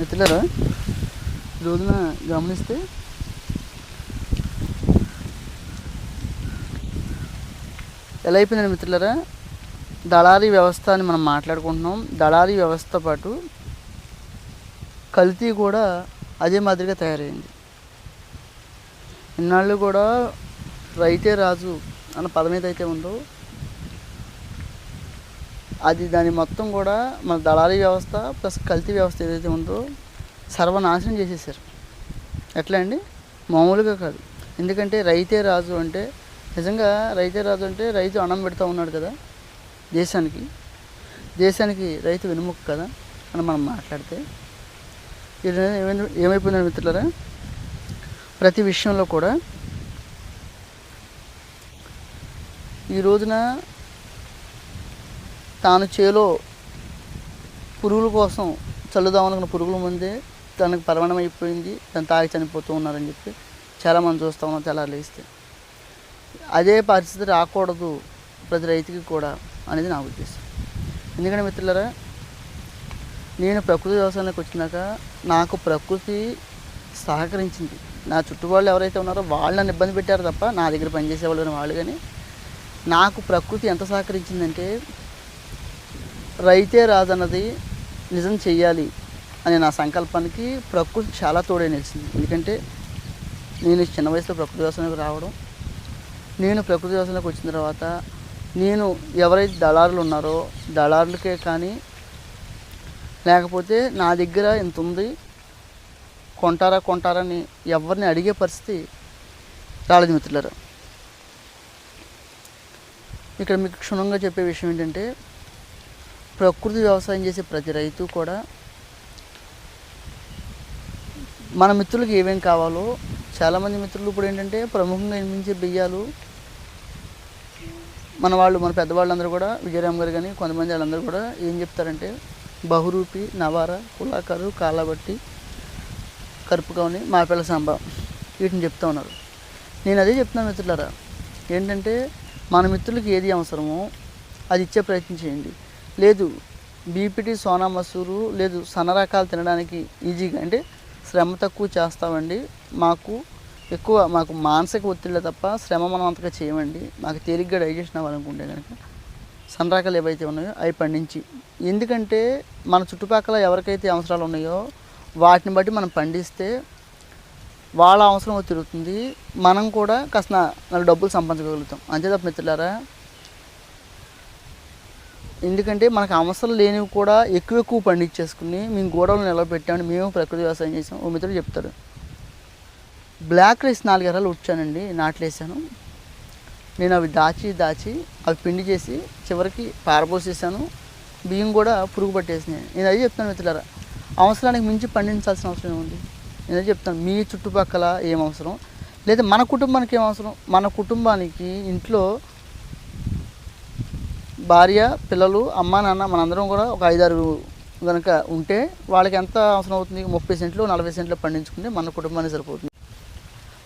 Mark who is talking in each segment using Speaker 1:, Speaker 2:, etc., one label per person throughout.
Speaker 1: మిత్రులారా రోజున గమనిస్తే ఎలా అయిపోయిందండి మిత్రులారా? దళారీ వ్యవస్థ అని మనం మాట్లాడుకుంటున్నాం. దళారీ వ్యవస్థ పాటు కల్తీ కూడా అదే మాదిరిగా తయారైంది. ఇన్నాళ్ళు కూడా రైతే రాజు అన్న పదం ఏదైతే ఉందో అది దాని మొత్తం కూడా మన దళారీ వ్యవస్థ ప్లస్ కల్తీ వ్యవస్థ ఏదైతే ఉందో సర్వనాశనం చేసేసారు. ఎట్లా అండి? మామూలుగా కాదు. ఎందుకంటే రైతే రాజు అంటే నిజంగా రైతే రాజు అంటే రైతు అన్నం పెడతా ఉన్నాడు కదా దేశానికి. దేశానికి రైతు వెనుముక కదా అని మనం మాట్లాడితే. ఇది ఏమైంది- ఏమైపోయిందని మిత్రులరా? ప్రతి విషయంలో కూడా ఈ రోజున తాను చేలో పురుగుల కోసం చల్లుదామనుకున్న పురుగుల ముందే తనకు పరమణం అయిపోయింది. తను తాగి చనిపోతూ ఉన్నారని చెప్పి చాలామంది చూస్తూ ఉన్నాం తెల్లారులేస్తే అదే పరిస్థితి రాకూడదు ప్రతి రైతుకి కూడా అనేది నా ఉద్దేశం. ఎందుకంటే మిత్రులరా నేను ప్రకృతి వ్యవసాయానికి వచ్చినాక నాకు ప్రకృతి సహకరించింది. నా చుట్టువాళ్ళు ఎవరైతే ఉన్నారో వాళ్ళు నన్ను ఇబ్బంది పెట్టారు తప్ప నా దగ్గర పనిచేసే వాళ్ళు వాళ్ళు కానీ నాకు ప్రకృతి ఎంత సహకరించిందంటే రైతే రాదన్నది నిజం చెయ్యాలి అనే నా సంకల్పానికి ప్రకృతి చాలా తోడే నిలిచింది. ఎందుకంటే నేను చిన్న వయసులో ప్రకృతి వ్యవసాయంలోకి రావడం నేను ప్రకృతి వ్యవసాయంలోకి వచ్చిన తర్వాత నేను ఎవరైతే దళారులు ఉన్నారో దళారులకే కానీ లేకపోతే నా దగ్గర ఇంత ఉంది కొంటారా కొంటారని ఎవరిని అడిగే పరిస్థితి రాలేదు మిత్రులారా. ఇక్కడ మీకు క్షుణ్ణంగా చెప్పే విషయం ఏంటంటే ప్రకృతి వ్యవసాయం చేసే ప్రతి రైతు కూడా మన మిత్రులకు ఏమేం కావాలో చాలామంది మిత్రులు ఇప్పుడు ఏంటంటే ప్రముఖంగా నిర్మించే బియ్యాలు మన వాళ్ళు మన పెద్దవాళ్ళందరూ కూడా విజయరామ్ గారు కానీ కొంతమంది వాళ్ళందరూ కూడా ఏం చెప్తారంటే బహురూపి నవార కులాకారు కాలాబట్టి కరుపుకవని మాపిల్ల సాంబ వీటిని చెప్తా ఉన్నారు. నేను అదే చెప్తున్నాను మిత్రులారా ఏంటంటే మన మిత్రులకి ఏది అవసరమో అది ఇచ్చే ప్రయత్నం చేయండి. లేదు బీపీటీ సోనా మసూరు లేదు సన్న రకాలు తినడానికి ఈజీగా అంటే శ్రమ తక్కువ చేస్తామండి. మాకు ఎక్కువ మాకు మానసిక ఒత్తిళ్ళే తప్ప శ్రమ మనం అంతగా చేయమండి. మాకు తేలిగ్గా డైజెషన్ అవ్వాలనుకుంటే కనుక సన్న రకాలు ఏవైతే ఉన్నాయో అవి పండించి ఎందుకంటే మన చుట్టుపక్కల ఎవరికైతే అవసరాలు ఉన్నాయో వాటిని బట్టి మనం పండిస్తే వాళ్ళ అవసరం తిరుగుతుంది. మనం కూడా కాస్త నాలుగు డబ్బులు సంపాదించగలుగుతాం. అంతే తప్ప మిత్రులారా ఎందుకంటే మనకు అవసరం లేనివి కూడా ఎక్కువ ఎక్కువ పండించేసుకుని మేము గోడలు నిలబెట్టామని మేము ప్రకృతి వ్యవసాయం చేసాం. ఓ మిత్రుడు చెప్తారు బ్లాక్ రైస్ నాలుగు ఎకరాలు వచ్చానండి నాట్లేసాను. నేను అవి దాచి దాచి అవి పిండి చేసి చివరికి పారబోసేసాను బియ్యం కూడా పురుగు పట్టేసినాయి. నేను అది చెప్తాను మిత్రులారా అవసరానికి మించి పండించాల్సిన అవసరం ఏముంది? నేను అదే చెప్తాను మీ చుట్టుపక్కల ఏం అవసరం? లేదా మన కుటుంబానికి ఏం అవసరం? మన కుటుంబానికి ఇంట్లో భార్య పిల్లలు అమ్మ నాన్న మనందరం కూడా ఒక ఐదారు కనుక ఉంటే వాళ్ళకి ఎంత అవసరం అవుతుంది? ముప్పై సెంట్లు నలభై సెంట్లు పండించుకుంటే మన కుటుంబానికి సరిపోతుంది.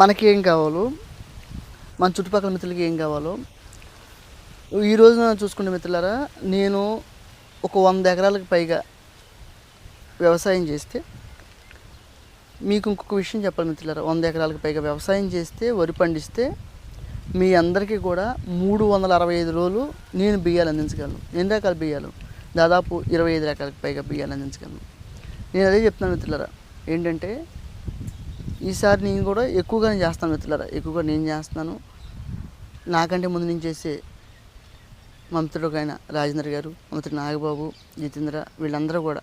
Speaker 1: మనకి ఏం కావాలో? మన చుట్టుపక్కల మిత్రులకి ఏం కావాలో? ఈ రోజున చూసుకునే మిత్రులారా నేను ఒక వంద ఎకరాలకు పైగా వ్యవసాయం చేస్తే మీకు ఇంకొక విషయం చెప్పాలి మిత్రులారా వంద ఎకరాలకు పైగా వ్యవసాయం చేస్తే వరి పండిస్తే మీ అందరికీ కూడా మూడు వందల అరవై ఐదు రోజులు నేను బియ్యాలు అందించగలను. ఎన్ని రకాల బియ్యాలు? దాదాపు ఇరవై ఐదు రకాలకు పైగా బియ్యాలు అందించగలను. నేను అదే చెప్తున్నాను మిత్రులరా ఏంటంటే ఈసారి నేను కూడా ఎక్కువగానే చేస్తాను మిత్రులరా ఎక్కువగా నేను చేస్తున్నాను. నాకంటే ముందు నేను చేసే మంత్రులకైన రాజేంద్ర గారు మంత్రి నాగబాబు జితేంద్ర వీళ్ళందరూ కూడా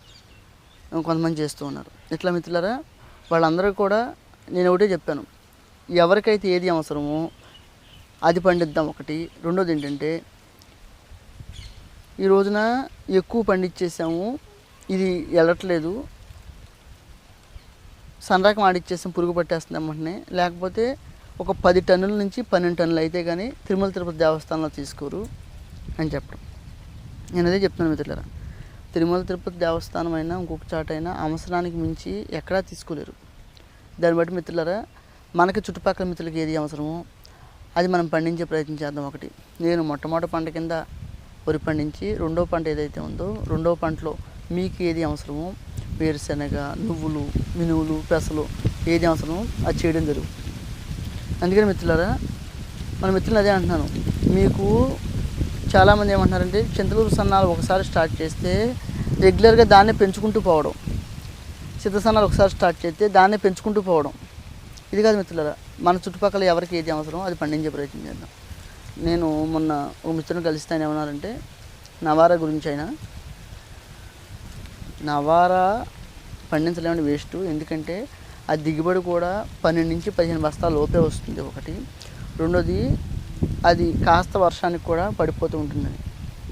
Speaker 1: కొంతమంది చేస్తూ ఉన్నారు. ఇట్లా మిత్రులరా వాళ్ళందరూ కూడా నేను ఒకటే చెప్పాను. ఎవరికైతే ఏది అవసరమో అది పండిద్దాం ఒకటి. రెండోది ఏంటంటే ఈ రోజున ఎక్కువ పండించేసాము. ఇది వెళ్ళట్లేదు సన్రకం ఆడిచ్చేసాం పురుగు పట్టేస్తున్నాం వెంటనే. లేకపోతే ఒక పది టన్నుల నుంచి పన్నెండు టన్నులు అయితే కానీ తిరుమల తిరుపతి దేవస్థానంలో తీసుకోరు అని చెప్పడం. నేను అదే చెప్తున్నాను మిత్రులరా. తిరుమల తిరుపతి దేవస్థానం అయినా ఇంకొక చాట అయినా అవసరానికి మించి ఎక్కడా తీసుకోలేరు. దాన్ని బట్టి మిత్రులారా మనకి చుట్టుపక్కల మిత్రులకి ఏది అవసరమో అది మనం పండించే ప్రయత్నం చేద్దాం ఒకటి. నేను మొట్టమొదటి పంట కింద వరి పండించి రెండో పంట ఏదైతే ఉందో రెండో పంటలో మీకు ఏది అవసరమో వేరుశనగ నువ్వులు మినువులు పెసలు ఏది అవసరమో అది చేయడం జరుగుతుంది అందుకని మిత్రులారా మన మిత్రులు అదే అంటున్నాను. మీకు చాలామంది ఏమంటున్నారంటే చింతలూరు సన్నాలు ఒకసారి స్టార్ట్ చేస్తే రెగ్యులర్గా దాన్నే పెంచుకుంటూ పోవడం. సిద్ధసన్నాలు ఒకసారి స్టార్ట్ చేస్తే దాన్నే పెంచుకుంటూ పోవడం. ఇది కాదు మిత్రులారా మన చుట్టుపక్కల ఎవరికి ఏది అవసరం అది పండించే ప్రయత్నం చేద్దాం. నేను మొన్న ఒక మిత్రుని కలిస్తే ఆయన ఏమన్నారంటే నవారా గురించి అయినా నవారా పండించలేమని వేస్ట్. ఎందుకంటే ఆ దిగుబడి కూడా పన్నెండు నుంచి పదిహేను బస్తాల లోపే వస్తుంది ఒకటి. రెండోది అది కాస్త వర్షానికి కూడా పడిపోతూ ఉంటుందని.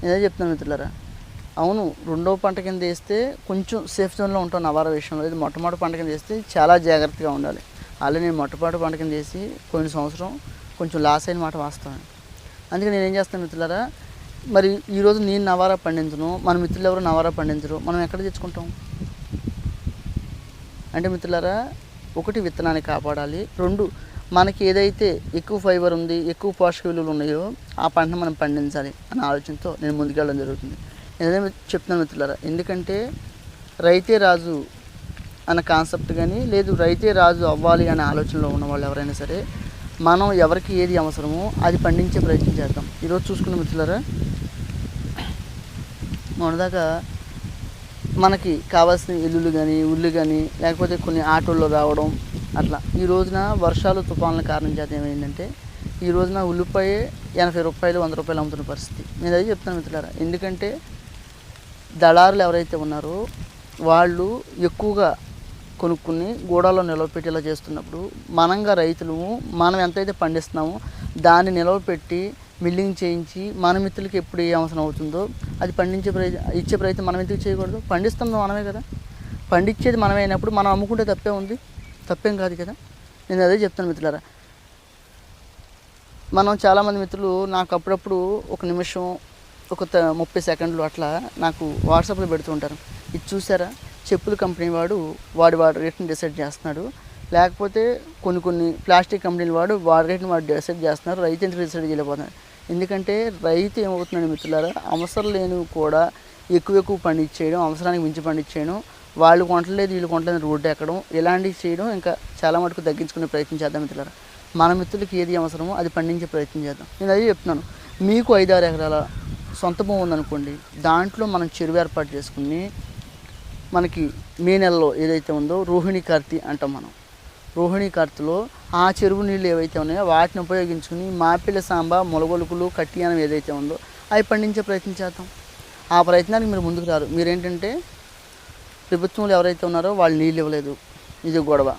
Speaker 1: నేనే చెప్తున్నాను మిత్రులారా. అవును రెండో పంట కింద వేస్తే కొంచెం సేఫ్ జోన్లో ఉంటాం నవారా విషయంలో. ఇది మొట్టమొదటి పంట కింద వేస్తే చాలా జాగ్రత్తగా ఉండాలి. ఆల్రెడీ నేను మొట్టపాటు పంట చేసి కొన్ని పోయిన సంవత్సరం కొంచెం లాస్ అయిన మాట వాస్తవం అందుకే నేను ఏం చేస్తాను మిత్రులారా మరి ఈరోజు నేను నవారా పండించను మన మిత్రులు ఎవరు నవారా పండించరు మనం ఎక్కడ తెచ్చుకుంటాం? అంటే మిత్రులారా ఒకటి విత్తనాన్ని కాపాడాలి రెండు మనకి ఏదైతే ఎక్కువ ఫైబర్ ఉంది ఎక్కువ పోషక విలువలు ఉన్నాయో ఆ పంటను మనం పండించాలి అనే ఆలోచనతో నేను ముందుకెళ్ళడం జరుగుతుంది. ఏదైనా చెప్తున్నాను మిత్రులారా ఎందుకంటే రైతే రాజు అన్న కాన్సెప్ట్ కానీ లేదు రైతే రాజు అవ్వాలి అనే ఆలోచనలో ఉన్న వాళ్ళు ఎవరైనా సరే మనం ఎవరికి ఏది అవసరమో అది పండించే ప్రయత్నం చేద్దాం. ఈరోజు చూసుకున్న మిత్రులరా మొన్నదాకా మనకి కావాల్సిన ఇల్లులు కానీ ఉల్లు కానీ లేకపోతే కొన్ని ఆటోల్లో రావడం అట్లా. ఈ రోజున వర్షాలు తుఫాన్ల కారణం చేత ఏమైందంటే ఈ రోజున ఉల్లిపాయ ఎనభై రూపాయలు వంద రూపాయలు అమ్ముతున్న పరిస్థితి. నేను అది చెప్తాను మిత్రులారా ఎందుకంటే దళారులు ఎవరైతే ఉన్నారో వాళ్ళు ఎక్కువగా కొనుక్కుని గూడాలో నిలవపెట్టేలా చేస్తున్నప్పుడు మనంగా రైతులు మనం ఎంతైతే పండిస్తున్నామో దాన్ని నిలవపెట్టి మిల్లింగ్ చేయించి మన మిత్రులకి ఎప్పుడు ఏ అవసరం అవుతుందో అది పండించే ప్రయత్ ఇచ్చే ప్రయత్నం మనం ఎందుకు చేయకూడదు? పండిస్తుంది మనమే కదా. పండించేది మనమే అయినప్పుడు మనం అమ్ముకుంటే తప్పే ఉంది. తప్పేం కాదు కదా. నేను అదే చెప్తాను మిత్రులారా. మనం చాలామంది మిత్రులు నాకు అప్పుడప్పుడు ఒక నిమిషం ఒక త- ముప్పై సెకండ్లు అట్లా నాకు వాట్సాప్లో పెడుతూ ఉంటారు. ఇది చూసారా? చెప్పుల కంపెనీ వాడు వాడి వాడి రేట్ని డిసైడ్ చేస్తున్నాడు. లేకపోతే కొన్ని కొన్ని ప్లాస్టిక్ కంపెనీలు వాడు వాడి రేట్ని వాడు డిసైడ్ చేస్తున్నారు. రైతు ఎందుకు డిసైడ్ చేయలేకపోతున్నారు? ఎందుకంటే రైతు ఏమవుతున్నాడు మిత్రులారా అవసరం లేనివి కూడా ఎక్కువ ఎక్కువ పండించేయడం అవసరానికి మించి పండించేయడం వాళ్ళు కొంటలేదు వీళ్ళు కొంటలేదు రోడ్డు ఎక్కడం ఇలాంటివి చేయడం ఇంకా చాలా మటుకు తగ్గించుకునే ప్రయత్నం చేద్దాం మిత్రులారా. మన మిత్రులకి ఏది అవసరమో అది పండించే ప్రయత్నం చేద్దాం. నేను అదే చెప్తున్నాను. మీకు ఐదారు ఎకరాల సొంత భూమి ఉందనుకోండి దాంట్లో మనం చెరువు ఏర్పాటు చేసుకుని మనకి మే నెలలో ఏదైతే ఉందో రోహిణి కర్తి అంటాం మనం. రోహిణి కర్తిలో ఆ చెరువు నీళ్ళు ఏవైతే ఉన్నాయో వాటిని ఉపయోగించుకుని మాపిల్ల సాంబ మొలగొలుకులు కట్టియానం ఏదైతే ఉందో అవి పండించే ప్రయత్నం చేద్దాం. ఆ ప్రయత్నానికి మీరు ముందుకు రారు. మీరేంటంటే ప్రభుత్వంలో ఎవరైతే ఉన్నారో వాళ్ళు నీళ్ళు ఇవ్వలేదు. ఇది గొడవ.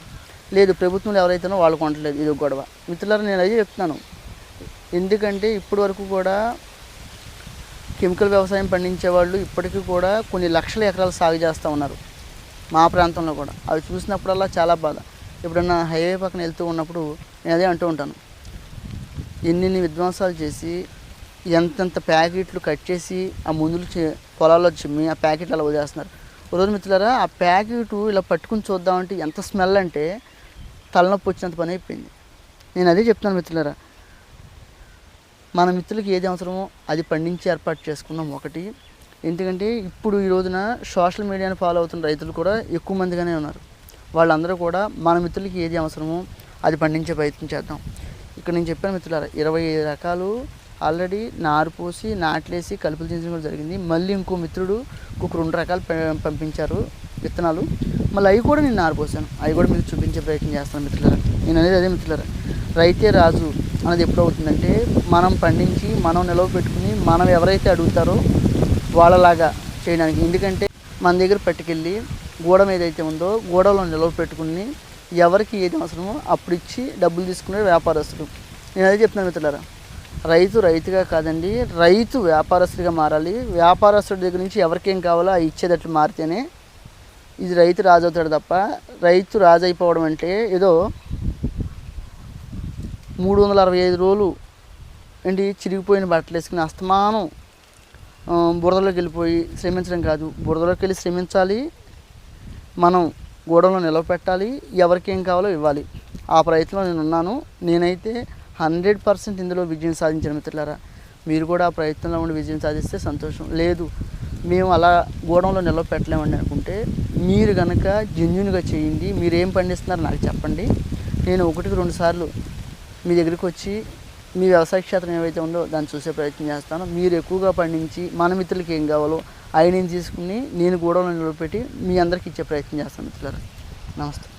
Speaker 1: లేదు ప్రభుత్వంలో ఎవరైతే ఉన్నారో వాళ్ళు కొనట్లేదు. ఇది ఒక గొడవ. మిత్రులారా నేను అదే చెప్తున్నాను. ఎందుకంటే ఇప్పటి వరకు కూడా కెమికల్ వ్యవసాయం పండించే వాళ్ళు ఇప్పటికీ కూడా కొన్ని లక్షల ఎకరాలు సాగు చేస్తూ ఉన్నారు. మా ప్రాంతంలో కూడా. అవి చూసినప్పుడల్లా చాలా బాధ. ఎప్పుడన్నా హైవే పక్కన వెళ్తూ ఉన్నప్పుడు నేను అదే అంటూ ఉంటాను. ఎన్ని విధ్వంసాలు చేసి ఎంతెంత ప్యాకెట్లు కట్ చేసి ఆ మందులు పొలాల్లో చిమ్మి ఆ ప్యాకెట్లు అలా వదిలేస్తున్నారు. రోజు మిత్రులారా ఆ ప్యాకెట్ ఇలా పట్టుకుని చూద్దామంటే ఎంత స్మెల్ అంటే తలనొప్పి వచ్చినంత పని అయిపోయింది. నేను అదే చెప్తున్నాను మిత్రులారా. మన మిత్రులకి ఏది అవసరమో అది పండించి ఏర్పాటు చేసుకున్నాం ఒకటి. ఎందుకంటే ఇప్పుడు ఈ రోజున సోషల్ మీడియాని ఫాలో అవుతున్న రైతులు కూడా ఎక్కువ మందిగానే ఉన్నారు. వాళ్ళందరూ కూడా మన మిత్రులకి ఏది అవసరమో అది పండించే ప్రయత్నం చేద్దాం. ఇక్కడ నేను చెప్పాను మిత్రులారా ఇరవై ఐదు రకాలు ఆల్రెడీ నారు పోసి నాట్లేసి కలుపులు చేయించడం కూడా జరిగింది. మళ్ళీ ఇంకో మిత్రుడు ఇంకొక రెండు రకాలు పంపించారు విత్తనాలు. మళ్ళీ అవి కూడా నేను నారు పోసాను. అవి కూడా మీకు చూపించే ప్రయత్నం చేస్తాను మిత్రులారా. నేను అనేది అదే మిత్రులారా. రైతే రాజు అనేది ఎప్పుడు అవుతుందంటే మనం పండించి మనం నిలవ పెట్టుకుని మనం ఎవరైతే అడుగుతారో వాళ్ళలాగా చేయడానికి. ఎందుకంటే మన దగ్గర పట్టుకెళ్ళి గూడం ఏదైతే ఉందో గూడలో నిలవ పెట్టుకుని ఎవరికి ఏది అవసరమో అప్పుడు ఇచ్చి డబ్బులు తీసుకునే వ్యాపారస్తులు. నేను అదే చెప్తున్నాను మిత్రులారా రైతు రైతుగా కాదండి రైతు వ్యాపారస్తుడిగా మారాలి. వ్యాపారస్తుడి దగ్గర నుంచి ఎవరికేం కావాలో ఆ ఇచ్చేటట్లు మారితేనే ఇది రైతు రాజు అవుతాడు తప్ప రైతు రాజు అయిపోవడం అంటే ఏదో మూడు వందల అరవై ఐదు రోజులు ఏంటి? చిరిగిపోయిన బట్టలు వేసుకుని అస్తమానం బురదలోకి వెళ్ళిపోయి శ్రమించడం కాదు. బురదలోకి వెళ్ళి శ్రమించాలి. మనం గోడలో నిలవపెట్టాలి ఎవరికి ఏం కావాలో ఇవ్వాలి. ఆ ప్రయత్నంలో నేను ఉన్నాను. నేనైతే హండ్రెడ్ పర్సెంట్ ఇందులో విజయం సాధించిన మిత్రులారా. మీరు కూడా ఆ ప్రయత్నంలో ఉండి విజయం సాధిస్తే సంతోషం. లేదు మేము అలా గోడంలో నిల్వ పెట్టలేమండి అనుకుంటే మీరు కనుక జెన్యున్గా చేయండి. మీరేం పండిస్తున్నారో నాకు చెప్పండి. నేను ఒకటికి రెండు సార్లు మీ దగ్గరికి వచ్చి మీ వ్యవసాయ క్షేత్రం ఏవైతే ఉందో దాన్ని చూసే ప్రయత్నం చేస్తాను. మీరు ఎక్కువగా పండించి మన మిత్రులకి ఏం కావాలో అవి నేను తీసుకుని నేను గోడంలో నిలబెట్టి మీ అందరికి ఇచ్చే ప్రయత్నం చేస్తాను మిత్రులారా. నమస్తే.